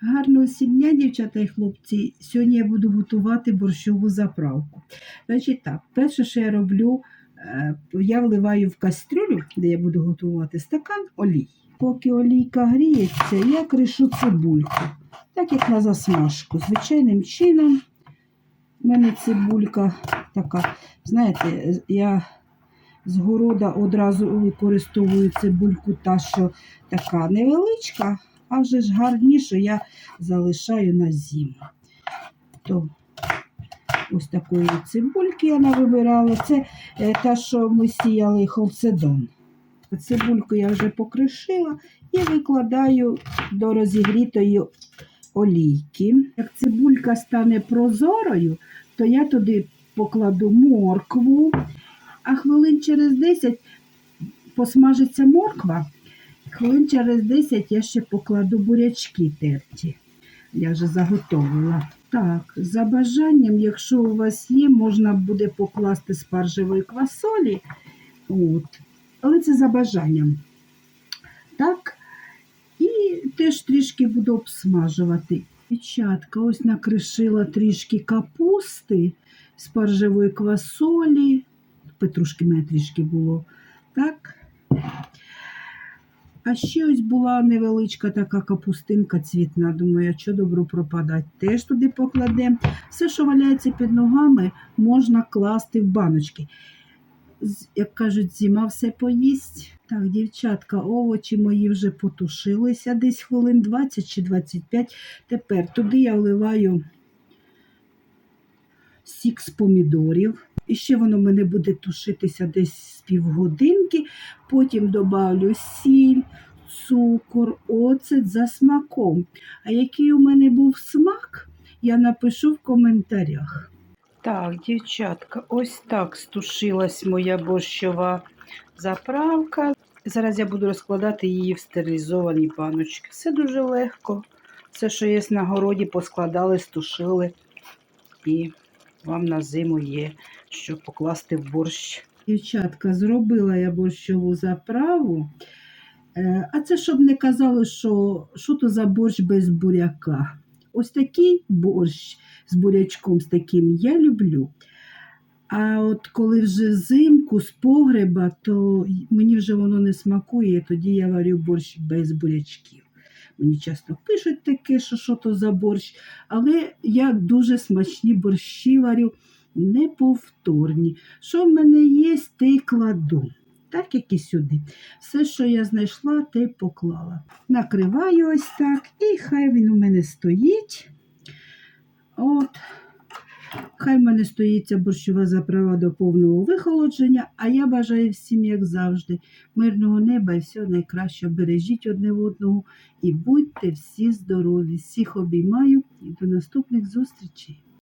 Гарного всім дня, дівчата і хлопці. Сьогодні я буду готувати борщову заправку. Значить так, перше, що я роблю, е, я вливаю в кастрюлю, де я буду готувати стакан олій. Поки олійка гріється, я кришу цибульку, так як на засмажку. Звичайним чином в мене цибулька така, знаєте, я з города одразу використовую цибульку, та, що така невеличка, а вже ж гарніше я залишаю на зиму. То ось такої цибульки я вибирала. Це е, та, що ми сіяли холцедон. Цибульку я вже покришила і викладаю до розігрітої олійки. Як цибулька стане прозорою, то я туди покладу моркву, а хвилин через 10 посмажиться морква. Хвилин через 10 я ще покладу бурячки терті. Я вже заготовила. Так, за бажанням, якщо у вас є, можна буде покласти спаржевої квасолі. От. Але це за бажанням. Так. І теж трішки буду обсмажувати. Дівчатка, ось накришила трішки капусти, спаржевої квасолі. Петрушки мене трішки було. Так. А ще ось була невеличка така капустинка цвітна. Думаю, що добро пропадати. Теж туди покладемо. Все, що валяється під ногами, можна класти в баночки. Як кажуть, зима все поїсть. Так, дівчатка, овочі мої вже потушилися десь хвилин 20 чи 25. Тепер туди я вливаю сік з помідорів. І ще воно в мене буде тушитися десь з півгодинки. Потім добавлю сіль, цукор, оцет за смаком. А який у мене був смак, я напишу в коментарях. Так, дівчатка, ось так стушилась моя борщова заправка. Зараз я буду розкладати її в стерилізовані баночки. Все дуже легко. Все, що є на городі, поскладали, стушили. І вам на зиму є, що покласти в борщ. Дівчатка, зробила я борщову заправу. Е, А це щоб не казали, що, що то за борщ без буряка. Ось такий борщ з бурячком з таким я люблю. А от коли вже взимку з погреба, то мені вже воно не смакує, тоді я варю борщ без бурячків. Мені часто пишуть таке, що що то за борщ, але я дуже смачні борщі варю, неповторні. Що в мене є, те й кладу. Так, як і сюди. Все, що я знайшла, те й поклала. Накриваю ось так, і хай він у мене стоїть. От. Хай в мене стоїться борщова заправа до повного вихолодження, а я бажаю всім, як завжди, мирного неба і всього найкращого. Бережіть одне одного і будьте всі здорові. Всіх обіймаю і до наступних зустрічей.